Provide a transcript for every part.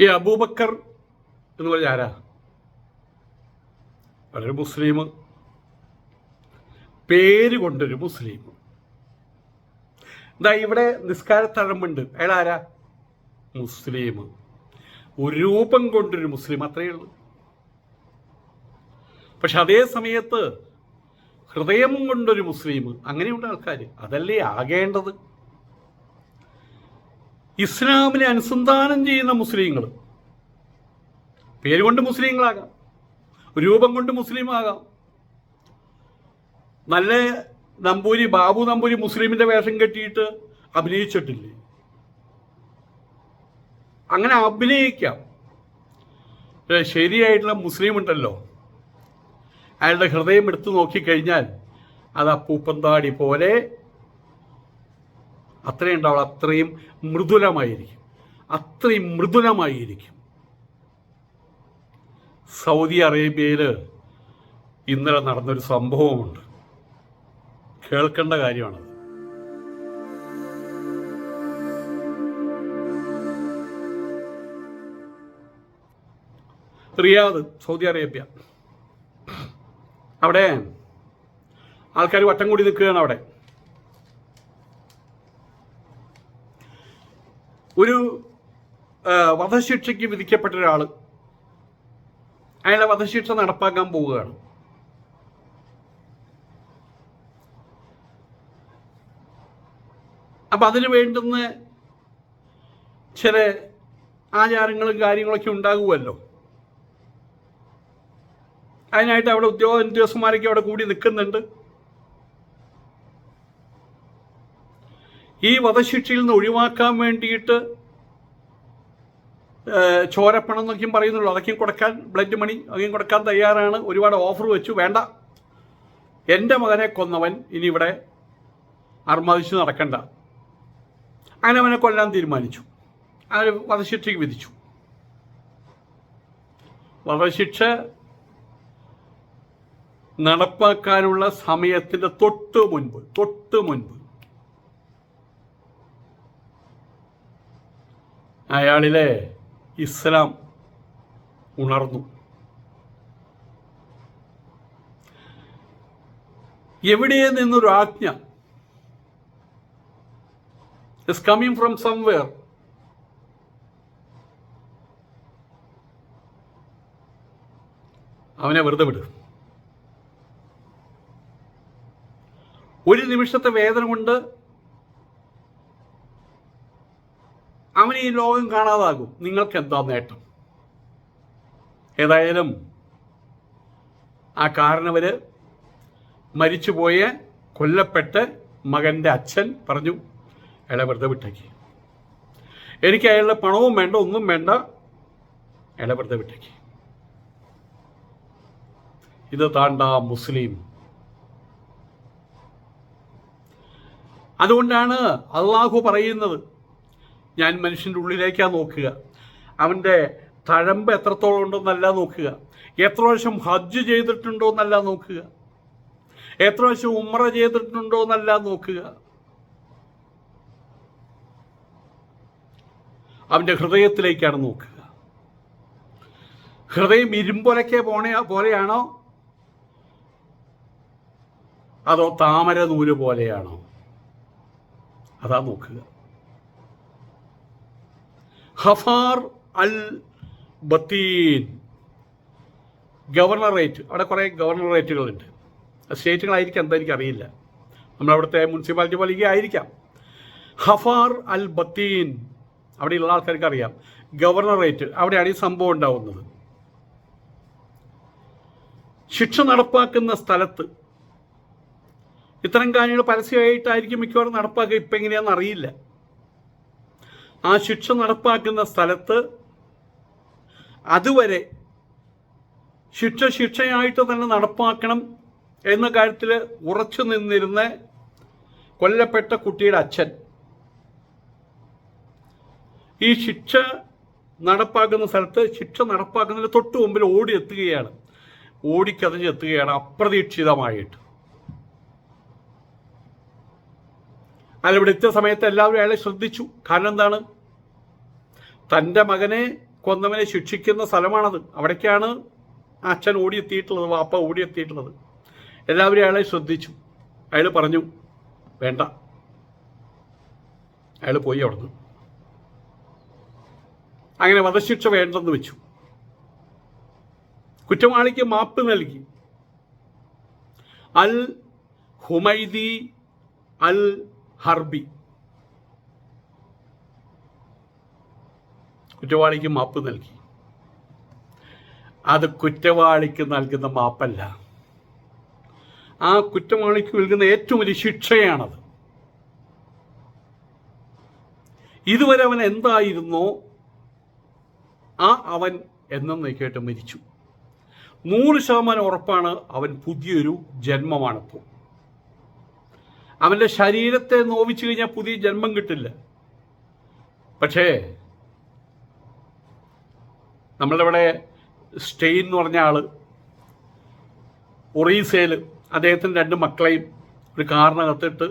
ഈ അബൂബക്കർ എന്ന് പറഞ്ഞ ആരാ? വളരെ മുസ്ലിം. പേര് കൊണ്ടൊരു മുസ്ലിം. എന്താ ഇവിടെ നിസ്കാരത്തഴമ്പുണ്ട് അയാൾ ആരാ? മുസ്ലിം. ഒരു രൂപം കൊണ്ടൊരു മുസ്ലിം അത്രയേ ഉള്ളൂ. പക്ഷെ അതേ സമയത്ത് ഹൃദയം കൊണ്ടൊരു മുസ്ലിം. അങ്ങനെയുണ്ട് ആൾക്കാർ അതല്ലേ ആകേണ്ടത്? ഇസ്ലാമിനെ അനുസന്ധാനം ചെയ്യുന്ന മുസ്ലിങ്ങൾ. പേരുകൊണ്ട് മുസ്ലിങ്ങളാകാം. രൂപം കൊണ്ട് മുസ്ലിം ആകാം നല്ല നമ്പൂരി ബാബു നമ്പൂരി മുസ്ലിമിന്റെ വേഷം കെട്ടിയിട്ട് അഭിനയിച്ചിട്ടില്ലേ? അങ്ങനെ അഭിനയിക്കാം. ശരിയായിട്ടുള്ള മുസ്ലിം ഉണ്ടല്ലോ അയാളുടെ ഹൃദയം എടുത്തു നോക്കിക്കഴിഞ്ഞാൽ അത് അപ്പൂപ്പന്താടി പോലെ അത്രയും ഉണ്ടാവുള്ളൂ. അത്രയും മൃദുലമായിരിക്കും. അത്രയും മൃദുലമായിരിക്കും. സൗദി അറേബ്യയിൽ ഇന്നലെ നടന്നൊരു സംഭവമുണ്ട്. കേൾക്കേണ്ട കാര്യമാണത്. Riyadh Saudi Arabia. അവിടെ ആൾക്കാർ വട്ടം കൂടി നിൽക്കുകയാണ് അവിടെ. ഒരു വധശിക്ഷയ്ക്ക് വിധിക്കപ്പെട്ട ഒരാൾ അയാളെ വധശിക്ഷ നടപ്പാക്കാൻ പോവുകയാണ്. അപ്പം അതിന് വേണ്ടുന്ന ചില ആചാരങ്ങളും കാര്യങ്ങളൊക്കെ ഉണ്ടാകുമല്ലോ. അതിനായിട്ട് അവിടെ ഉദ്യോഗ ഉദ്യോഗസ്ഥന്മാരൊക്കെ അവിടെ കൂടി നിൽക്കുന്നുണ്ട്. ഈ വധശിക്ഷയിൽ നിന്ന് ഒഴിവാക്കാൻ വേണ്ടിയിട്ട് ചോരപ്പണം എന്നൊക്കെയും പറയുന്നുള്ളൂ. അതൊക്കെയും കൊടുക്കാൻ ബ്ലഡ് മണി അതൊക്കെയും കൊടുക്കാൻ തയ്യാറാണ്. ഒരുപാട് ഓഫർ വെച്ചു. വേണ്ട. എന്റെ മകനെ കൊന്നവൻ ഇനി ഇവിടെ അർമാദിച്ച് നടക്കണ്ട. അങ്ങനെ അവനെ കൊല്ലാൻ തീരുമാനിച്ചു. അവർ വധശിക്ഷയ്ക്ക് വിധിച്ചു. വധശിക്ഷ നടപ്പാക്കാനുള്ള സമയത്തിന്റെ തൊട്ട് മുൻപ് തൊട്ട് മുൻപ് അയാളിലെ ഇസ്ലാം ഉണർന്നു. എവിടെ നിന്നൊരു ആജ്ഞ? ഇസ് കമ്മിങ് ഫ്രം സംവെയർ അവനെ വെറുതെ വിടും. ഒരു നിമിഷത്തെ വേദന കൊണ്ട് അവൻ ഈ ലോകം കാണാതാകും. നിങ്ങൾക്ക് എന്താ നേട്ടം? ഏതായാലും ആ കാരണവര് മരിച്ചുപോയ കൊല്ലപ്പെട്ട് മകന്റെ അച്ഛൻ പറഞ്ഞു അയാളെ വെറുതെ വിട്ടേക്ക്. എനിക്ക് അയാളുടെ പണവും വേണ്ട ഒന്നും വേണ്ട. അയാളെ വെറുതെ വിട്ടേക്ക്. ഇത് താണ്ട മുസ്ലിം. അതുകൊണ്ടാണ് അള്ളാഹു പറയുന്നത് ഞാൻ മനുഷ്യന്റെ ഉള്ളിലേക്കാണ് നോക്കുക. അവന്റെ തഴമ്പ് എത്രത്തോളം ഉണ്ടെന്നല്ല നോക്കുക. എത്ര വർഷം ഹജ്ജ് ചെയ്തിട്ടുണ്ടോ എന്നല്ല നോക്കുക. എത്ര വർഷം ഉമ്ര ചെയ്തിട്ടുണ്ടോ എന്നല്ല നോക്കുക. അവന്റെ ഹൃദയത്തിലേക്കാണ് നോക്കുക. ഹൃദയം ഇരുമ്പൊലക്കെ പോണ പോലെയാണോ? അതോ താമര നൂൽ പോലെയാണോ? അതാ നോക്കുക. Hafar Al Batin governorate. അവിടെ കുറേ ഗവർണറേറ്റുകളുണ്ട്. സ്റ്റേറ്റുകളായിരിക്കാം എന്താ എനിക്കറിയില്ല. നമ്മളവിടുത്തെ മുനിസിപ്പാലിറ്റി പോലെ ആയിരിക്കാം. ഹഫാർ അൽ ബത്തീൻ അവിടെയുള്ള ആൾക്കാർക്ക് അറിയാം ഗവർണറേറ്റ്. അവിടെയാണ് ഈ സംഭവം ഉണ്ടാവുന്നത്. ശിക്ഷ നടപ്പാക്കുന്ന സ്ഥലത്ത്. ഇത്തരം കാര്യങ്ങൾ പരസ്യമായിട്ടായിരിക്കും മിക്കവാറും നടപ്പാക്കുക. ഇപ്പം എങ്ങനെയാണെന്ന് അറിയില്ല. ആ ശിക്ഷ നടപ്പാക്കുന്ന സ്ഥലത്ത് അതുവരെ ശിക്ഷ ശിക്ഷയായിട്ട് തന്നെ നടപ്പാക്കണം എന്ന കാര്യത്തിൽ ഉറച്ചു നിന്നിരുന്ന കൊല്ലപ്പെട്ട കുട്ടിയുടെ അച്ഛൻ. ഈ ശിക്ഷ നടപ്പാക്കുന്ന സ്ഥലത്ത് ശിക്ഷ നടപ്പാക്കുന്നതിന് തൊട്ട് മുമ്പിൽ ഓടി എത്തുകയാണ്. ഓടിക്കതഞ്ഞെത്തുകയാണ് അപ്രതീക്ഷിതമായിട്ട്. അയാൾ ഇവിടെ എത്തിയ സമയത്ത് എല്ലാവരും അയാളെ ശ്രദ്ധിച്ചു. കാരണം എന്താണ്? തന്റെ മകനെ കൊന്നവനെ ശിക്ഷിക്കുന്ന സ്ഥലമാണത്. അവിടേക്കാണ് അച്ഛൻ ഓടിയെത്തിയിട്ടുള്ളത് വാപ്പ ഓടിയെത്തിയിട്ടുള്ളത്. എല്ലാവരും അയാളെ ശ്രദ്ധിച്ചു. അയാൾ പറഞ്ഞു വേണ്ട. അയാൾ പോയി അവിടുന്ന്. അങ്ങനെ വധശിക്ഷ വേണ്ടെന്ന് വെച്ചു. കുറ്റവാളിക്ക് മാപ്പ് നൽകി. അൽ ഹുമൈദി അൽ ഹർബി. കുറ്റവാളിക്ക് മാപ്പ് നൽകി. അത് കുറ്റവാളിക്ക് നൽകുന്ന മാപ്പല്ല. ആ കുറ്റവാളിക്ക് നൽകുന്ന ഏറ്റവും വലിയ ശിക്ഷയാണത്. ഇതുവരെ അവൻ എന്തായിരുന്നോ? ആ അവൻ എന്നേക്കായിട്ട് മരിച്ചു. നൂറ് ശതമാനം ഉറപ്പാണ് അവൻ പുതിയൊരു ജന്മമാണിപ്പോൾ അവന്റെ ശരീരത്തെ നോവിച്ചു കഴിഞ്ഞാൽ പുതിയ ജന്മം കിട്ടില്ല. പക്ഷേ നമ്മളുടെ ഇവിടെ സ്റ്റെയിൻ എന്ന് പറഞ്ഞ ആൾ ഒറീസയിൽ അദ്ദേഹത്തിന്റെ രണ്ട് മക്കളെയും ഒരു കാറിനകത്തിട്ട്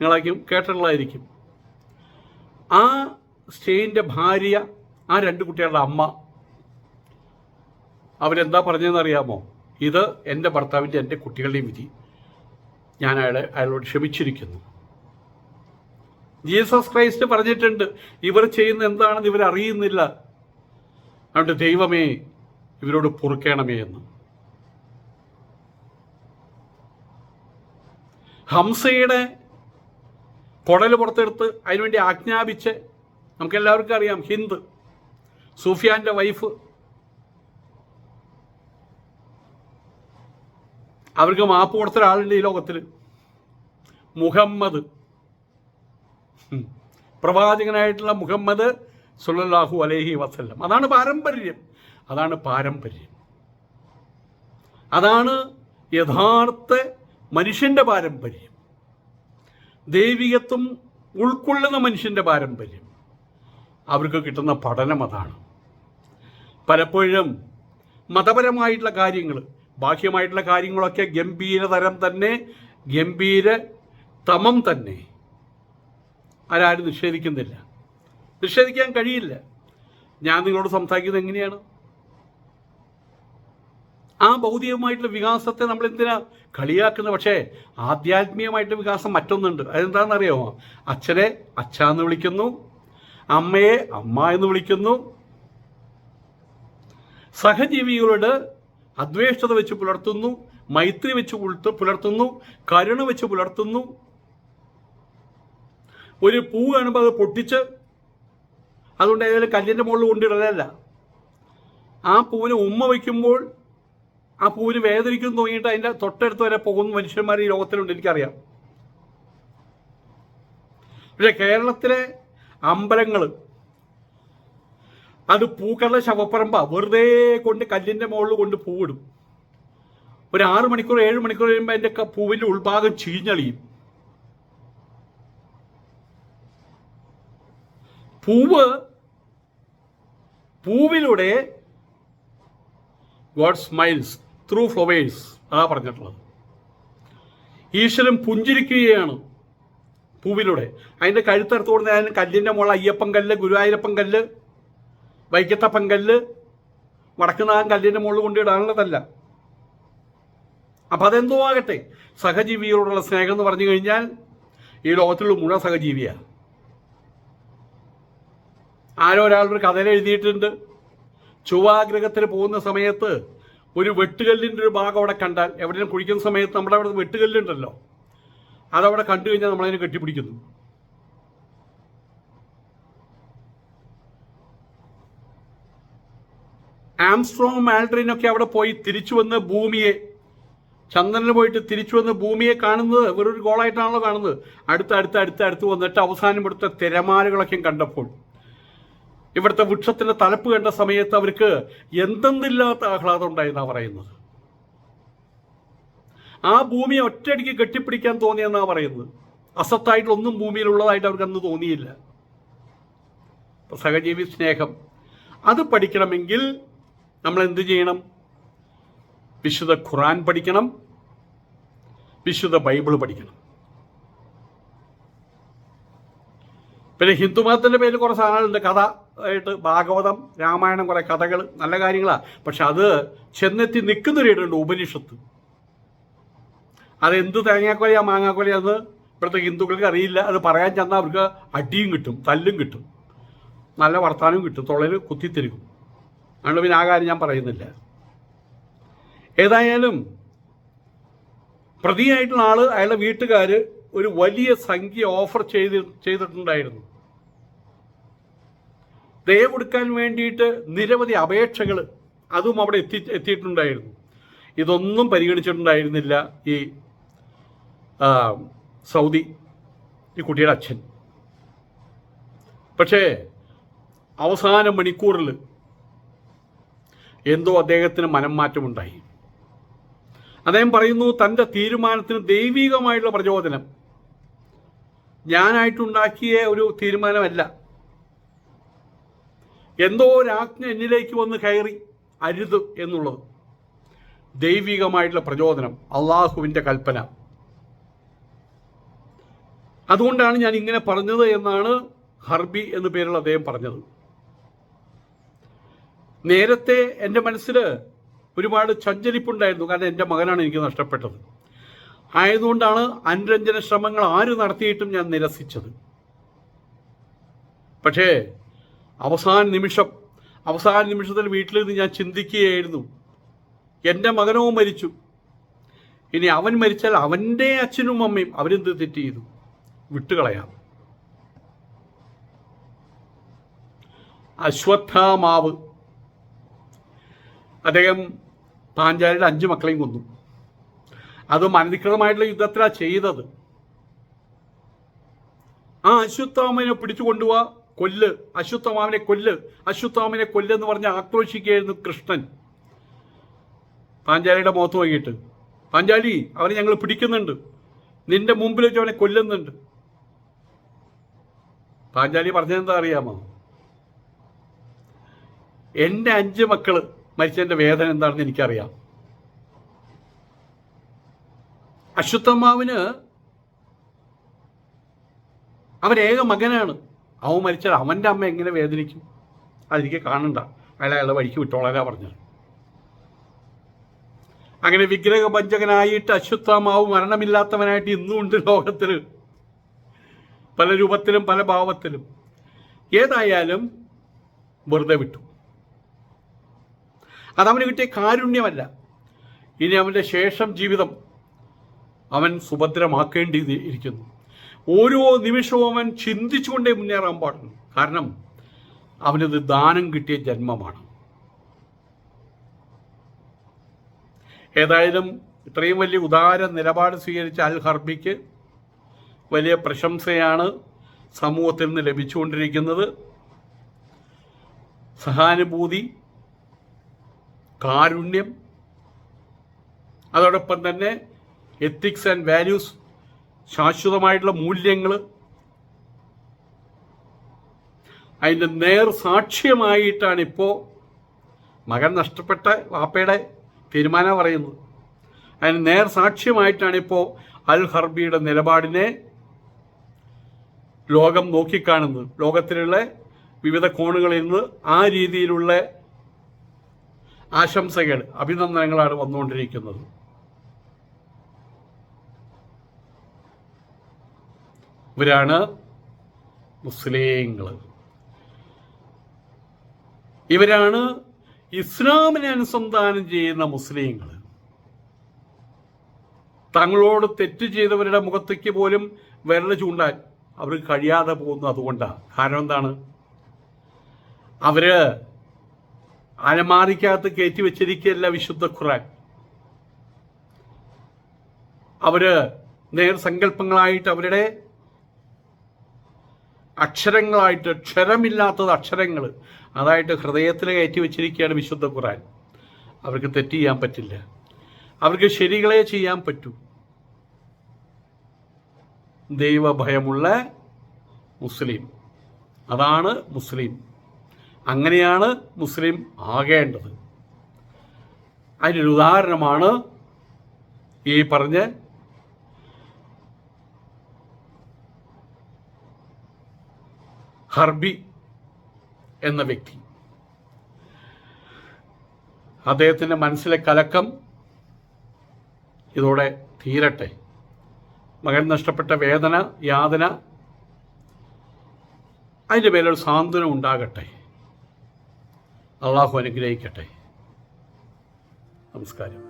നിങ്ങളായിരിക്കും കേട്ടിട്ടുള്ളതായിരിക്കും ആ സ്റ്റെയിന്റെ ഭാര്യ ആ രണ്ട് കുട്ടികളുടെ അമ്മ അവരെന്താ പറഞ്ഞതെന്ന് അറിയാമോ? ഇത് എന്റെ ഭർത്താവിന്റെ എന്റെ കുട്ടികളുടെയും വിധി. ഞാൻ അയാളെ അയാളോട് ക്ഷമിച്ചിരിക്കുന്നു. ജീസസ് ക്രൈസ്റ്റ് പറഞ്ഞിട്ടുണ്ട് ഇവർ ചെയ്യുന്ന എന്താണെന്ന് ഇവർ അറിയുന്നില്ല അതുകൊണ്ട് ദൈവമേ ഇവരോട് പൊറുക്കണമേ എന്ന്. ഹംസയുടെ കുടൽ പുറത്തെടുത്ത് അതിനുവേണ്ടി ആജ്ഞാപിച്ച് നമുക്കെല്ലാവർക്കും അറിയാം ഹിന്ദ് സൂഫിയാന്റെ വൈഫ്. അവർക്ക് മാപ്പ് കൊടുത്ത ഒരാളുണ്ട് ഈ ലോകത്തിൽ മുഹമ്മദ്. പ്രവാചകനായിട്ടുള്ള മുഹമ്മദ് സുല്ലല്ലാഹു അലൈഹി വസല്ലം. അതാണ് പാരമ്പര്യം. അതാണ് പാരമ്പര്യം. അതാണ് യഥാർത്ഥ മനുഷ്യന്റെ പാരമ്പര്യം. ദൈവികത്വം ഉൾക്കൊള്ളുന്ന മനുഷ്യന്റെ പാരമ്പര്യം. അവർക്ക് കിട്ടുന്ന പഠനം അതാണ്. പലപ്പോഴും മതപരമായിട്ടുള്ള കാര്യങ്ങൾ ബാഹ്യമായിട്ടുള്ള കാര്യങ്ങളൊക്കെ ഗംഭീര തരം തന്നെ ഗംഭീര തമം തന്നെ. ആരാരും നിഷേധിക്കുന്നില്ല. നിഷേധിക്കാൻ കഴിയില്ല. ഞാൻ നിങ്ങളോട് സംസാരിക്കുന്നത് എങ്ങനെയാണ്? ആ ഭൗതികമായിട്ടുള്ള വികാസത്തെ നമ്മൾ എന്തിനാ കളിയാക്കുന്നത്? പക്ഷേ ആധ്യാത്മികമായിട്ടുള്ള വികാസം മറ്റൊന്നുണ്ട്. അതെന്താണെന്നറിയാമോ അച്ഛനെ അച്ഛ എന്ന് വിളിക്കുന്നു അമ്മയെ അമ്മ എന്ന് വിളിക്കുന്നു. സഹജീവികളോട് അദ്വേഷ്ടത വെച്ച് പുലർത്തുന്നു മൈത്രി വെച്ച് പുലർത്ത- പുലർത്തുന്നു കരുണ വെച്ച് പുലർത്തുന്നു. ഒരു പൂ കാണുമ്പോൾ അത് പൊട്ടിച്ച് അതുകൊണ്ട് ഏതായാലും കല്ലിന്റെ മുകളിൽ കൊണ്ടിടലല്ല ആ പൂവിന് ഉമ്മ വയ്ക്കുമ്പോൾ ആ പൂവിന് വേദനിക്കും തോന്നിയിട്ട് അതിന്റെ തൊട്ടടുത്ത് വരെ പോകുന്ന മനുഷ്യന്മാർ ഈ ലോകത്തിലുണ്ട് എനിക്കറിയാം. പക്ഷെ കേരളത്തിലെ അമ്പലങ്ങൾ അത് പൂക്കളുടെ ശവപ്പറമ്പ വെറുതെ കൊണ്ട് കല്ലിന്റെ മുകളിൽ കൊണ്ട് പൂവിടും. ഒരു ആറ് മണിക്കൂർ ഏഴ് മണിക്കൂർ കഴിയുമ്പോൾ അതിന്റെ പൂവിന്റെ ഉൾഭാഗം ചീഞ്ഞളിയും. പൂവ് പൂവിലൂടെ ഗോഡ് സ്മൈൽസ് ത്രൂ ഫ്ലവേഴ്സ് അതാ പറഞ്ഞിട്ടുള്ളത്. ഈശ്വരൻ പുഞ്ചിരിക്കുകയാണ് പൂവിലൂടെ. അതിന്റെ കഴുത്തറുത്ത് കൊടുത്ത അതിന് കല്ലിന്റെ മുകളിൽ അയ്യപ്പൻ കല്ല് ഗുരുവായൂരപ്പൻ കല്ല് വൈക്കത്തപ്പൻ കല്ല് വടക്കുന്നാൻ കല്ലിന്റെ മുകളിൽ കൊണ്ടിടാനുള്ളതല്ല അപ്പം അതെന്തോ ആകട്ടെ. സഹജീവികളോടുള്ള സ്നേഹം എന്ന് പറഞ്ഞു കഴിഞ്ഞാൽ ഈ ലോകത്തിലുള്ള മുഴുവൻ സഹജീവിയാണ് ആരോ ഒരാൾ ഒരു കഥയിൽ എഴുതിയിട്ടുണ്ട്. ചൊവ്വാഗ്രഹത്തിന് പോകുന്ന സമയത്ത് ഒരു വെട്ടുകല്ലിന്റെ ഒരു ഭാഗം അവിടെ കണ്ടാൽ എവിടെയും കുഴിക്കുന്ന സമയത്ത് നമ്മുടെ അവിടെ വെട്ടുകല്ലുണ്ടല്ലോ. അതവിടെ കണ്ടു കഴിഞ്ഞാൽ നമ്മളതിനെ കെട്ടിപ്പിടിക്കുന്നു. ആംസ്ട്രോങ് മാൽഡ്രിനൊക്കെ അവിടെ പോയി തിരിച്ചു വന്ന് ഭൂമിയെ ചന്ദ്രനിൽ പോയിട്ട് തിരിച്ചു വന്ന് ഭൂമിയെ കാണുന്നത് വെറൊരു ഗോളായിട്ടാണല്ലോ കാണുന്നത്. അടുത്ത് അടുത്ത് അടുത്ത് അടുത്ത് വന്നിട്ട് അവസാനം ഇവിടുത്തെ തിരമാലകളൊക്കെയും കണ്ടപ്പോൾ ഇവിടുത്തെ വൃക്ഷത്തിന്റെ തലപ്പ് കണ്ട സമയത്ത് അവർക്ക് എന്തെന്നില്ലാത്ത ആഹ്ലാദം ഉണ്ടായെന്നാ പറയുന്നത്. ആ ഭൂമിയെ ഒറ്റയടിക്ക് കെട്ടിപ്പിടിക്കാൻ തോന്നിയെന്നാ പറയുന്നത്. അസത്തായിട്ടൊന്നും ഭൂമിയിലുള്ളതായിട്ട് അവർക്ക് അന്ന് തോന്നിയില്ല. സഹജീവി സ്നേഹം. അത് പഠിക്കണമെങ്കിൽ നമ്മൾ എന്ത് ചെയ്യണം? വിശുദ്ധ ഖുറാൻ പഠിക്കണം. വിശുദ്ധ ബൈബിൾ പഠിക്കണം. പിന്നെ ഹിന്ദുമതത്തിന്റെ പേരിൽ കുറേ സാധനങ്ങളുണ്ട്. കഥ ആയിട്ട് ഭാഗവതം രാമായണം കുറേ കഥകൾ നല്ല കാര്യങ്ങളാണ് പക്ഷെ അത് ചെന്നെത്തി നിൽക്കുന്നൊരിടുണ്ട് ഉപനിഷത്ത്. അതെന്ത് തേങ്ങാക്കൊലയാ മാങ്ങാക്കൊലയാന്ന് ഇപ്പോഴത്തെ ഹിന്ദുക്കൾക്ക് അറിയില്ല. അത് പറയാൻ ചെന്നാൽ അവർക്ക് അടിയും കിട്ടും തല്ലും കിട്ടും. നല്ല വർത്താനവും കിട്ടും. തൊള്ളയിൽ കുത്തിത്തിരിക്കും. അതുകൊണ്ട് പിന്നെ ആ കാര്യം ഞാൻ പറയുന്നില്ല. ഏതായാലും പ്രതിയായിട്ടുള്ള ആൾ അയാളുടെ വീട്ടുകാർ ഒരു വലിയ സംഖ്യ ഓഫർ ചെയ്ത് ചെയ്തിട്ടുണ്ടായിരുന്നു. ദയ കൊടുക്കാൻ വേണ്ടിയിട്ട് നിരവധി അപേക്ഷകൾ അതും അവിടെ എത്തി എത്തിയിട്ടുണ്ടായിരുന്നു. ഇതൊന്നും പരിഗണിച്ചിട്ടുണ്ടായിരുന്നില്ല ഈ സൗദി ഈ കുട്ടിയുടെ അച്ഛൻ. പക്ഷേ അവസാന മണിക്കൂറിൽ എന്തോ അദ്ദേഹത്തിന് മനം മാറ്റമുണ്ടായി അദ്ദേഹം പറയുന്നു തന്റെ തീരുമാനത്തിന് ദൈവികമായിട്ടുള്ള പ്രചോദനം. ഞാനായിട്ടുണ്ടാക്കിയ ഒരു തീരുമാനമല്ല. എന്തോ ഒരാജ്ഞ എന്നിലേക്ക് വന്ന് കയറി അരുത് എന്നുള്ളത്. ദൈവികമായിട്ടുള്ള പ്രചോദനം അള്ളാഹുവിന്റെ കൽപ്പന. അതുകൊണ്ടാണ് ഞാൻ ഇങ്ങനെ പറഞ്ഞത് എന്നാണ് ഹർബി എന്ന പേരുള്ള അദ്ദേഹം പറഞ്ഞത്. നേരത്തെ എന്റെ മനസ്സിൽ ഒരുപാട് ചഞ്ചലിപ്പുണ്ടായിരുന്നു കാരണം എന്റെ മകനാണ് എനിക്ക് നഷ്ടപ്പെട്ടത്. ആയതുകൊണ്ടാണ് അനുരഞ്ജന ശ്രമങ്ങൾ ആര് നടത്തിയിട്ടും ഞാൻ നിരസിച്ചത്. പക്ഷേ അവസാന നിമിഷം അവസാന നിമിഷത്തിൽ വീട്ടിലിരുന്ന് ഞാൻ ചിന്തിക്കുകയായിരുന്നു. എന്റെ മകനോ മരിച്ചു. ഇനി അവൻ മരിച്ചാൽ അവന്റെ അച്ഛനും അമ്മയും അവരെന്ത് തെറ്റ് ചെയ്തു? വിട്ടുകളയാം. അശ്വത്ഥാമാവ്. അദ്ദേഹം പാഞ്ചാലിയുടെ അഞ്ച് മക്കളെയും കൊന്നു. അത് അനധികൃതമായിട്ടുള്ള യുദ്ധത്തിലാണ് ചെയ്തത്. ആ അശ്വത്ഥാമനെ പിടിച്ചു കൊണ്ടുപോവാ കൊല്ല് അശ്വത്ഥമാവിനെ കൊല്ല് അശ്വത്ഥമാവിനെ കൊല്ലെന്ന് പറഞ്ഞ് ആക്രോശിക്കുകയായിരുന്നു കൃഷ്ണൻ. പാഞ്ചാലിയുടെ മുഖത്ത് നോക്കിയിട്ട് പാഞ്ചാലി അവനെ ഞങ്ങൾ പിടിക്കുന്നുണ്ട്. നിന്റെ മുമ്പിൽ വെച്ച് അവനെ കൊല്ലുന്നുണ്ട്. പാഞ്ചാലി പറഞ്ഞതെന്താ അറിയാമോ? എന്റെ അഞ്ച് മക്കൾ മരിച്ചതിന്റെ വേദന എന്താണെന്ന് എനിക്കറിയാം. അശ്വത്ഥമാവിന് അവരേക മകനാണ്. അവൻ മരിച്ചാൽ അവന്റെ അമ്മ എങ്ങനെ വേദനിക്കും? അതെനിക്ക് കാണണ്ട. അയാൾ അയാളെ വഴിക്ക് വിട്ടോളാനാ പറഞ്ഞത്. അങ്ങനെ വിഗ്രഹഭഞ്ജകനായിട്ട് അശ്വത്ഥമാവ് മരണമില്ലാത്തവനായിട്ട് ഇന്നും ഉണ്ട് ലോകത്തിൽ പല രൂപത്തിലും പല ഭാവത്തിലും. ഏതായാലും വെറുതെ വിട്ടു. അതവന് കിട്ടിയ കാരുണ്യമല്ല. ഇനി അവന്റെ ശേഷം ജീവിതം അവൻ സുഭദ്രമാക്കേണ്ടി ഇരിക്കുന്നു ഓരോ നിമിഷവും അവൻ ചിന്തിച്ചുകൊണ്ടേ മുന്നേറാൻ പാടുന്നു കാരണം അവനത് ദാനം കിട്ടിയ ജന്മമാണ്. ഏതായാലും ഇത്രയും വലിയ ഉദാര നിലപാട് സ്വീകരിച്ച അൽ ഹർബിക്ക് വലിയ പ്രശംസയാണ് സമൂഹത്തിൽ നിന്ന് ലഭിച്ചുകൊണ്ടിരിക്കുന്നത്. സഹാനുഭൂതി കാരുണ്യം അതോടൊപ്പം തന്നെ എത്തിക്സ് ആൻഡ് വാല്യൂസ് ശാശ്വതമായിട്ടുള്ള മൂല്യങ്ങൾ അതിന്റെ നേർ സാക്ഷ്യമായിട്ടാണ് ഇപ്പോൾ മകൻ നഷ്ടപ്പെട്ട വാപ്പയുടെ തീരുമാനം പറയുന്നത്. അതിന് നേർ സാക്ഷ്യമായിട്ടാണ് ഇപ്പോൾ അൽ ഹർബിയുടെ നിലപാടിനെ ലോകം നോക്കിക്കാണുന്നത്. ലോകത്തിലുള്ള വിവിധ കോണുകളിൽ നിന്ന് ആ രീതിയിലുള്ള ആശംസകൾ അഭിനന്ദനങ്ങളാണ് വന്നുകൊണ്ടിരിക്കുന്നത്. ഇവരാണ് മുസ്ലിങ്ങൾ ഇവരാണ് ഇസ്ലാമിനെ അനുസന്ധാനം ചെയ്യുന്ന മുസ്ലിങ്ങൾ തങ്ങളോട് തെറ്റ് ചെയ്തവരുടെ മുഖത്തേക്ക് പോലും വിരൽ ചൂണ്ടാൻ അവർക്ക് കഴിയാതെ പോകുന്നു അതുകൊണ്ടാണ്. കാരണം എന്താണ്? അവർ അലമാറിക്കകത്ത് കയറ്റി വെച്ചിരിക്കുകയല്ല വിശുദ്ധ ഖുറാൻ അവർ നേർസങ്കല്പങ്ങളായിട്ട് അവരുടെ അക്ഷരങ്ങളായിട്ട് ക്ഷരമില്ലാത്തത് അക്ഷരങ്ങൾ അതായിട്ട് ഹൃദയത്തിൽ കയറ്റി വെച്ചിരിക്കുകയാണ് വിശുദ്ധ ഖുറാൻ അവർക്ക് തെറ്റ് ചെയ്യാൻ പറ്റില്ല. അവർക്ക് ശരികളെ ചെയ്യാൻ പറ്റൂ. ദൈവഭയമുള്ള മുസ്ലിം. അതാണ് മുസ്ലിം. അങ്ങനെയാണ് മുസ്ലിം ആകേണ്ടത്. അതിനൊരു ഉദാഹരണമാണ് ഈ പറഞ്ഞ ഹർബി എന്ന വ്യക്തി. അദ്ദേഹത്തിന്റെ മനസ്സിലെ കലക്കം ഇതോടെ തീരട്ടെ. മകൻ നഷ്ടപ്പെട്ട വേദന യാതന അതിന്റെ പേരൊരു സാന്ത്വനം ഉണ്ടാകട്ടെ. അള്ളാഹു അനുഗ്രഹിക്കട്ടെ. നമസ്കാരം.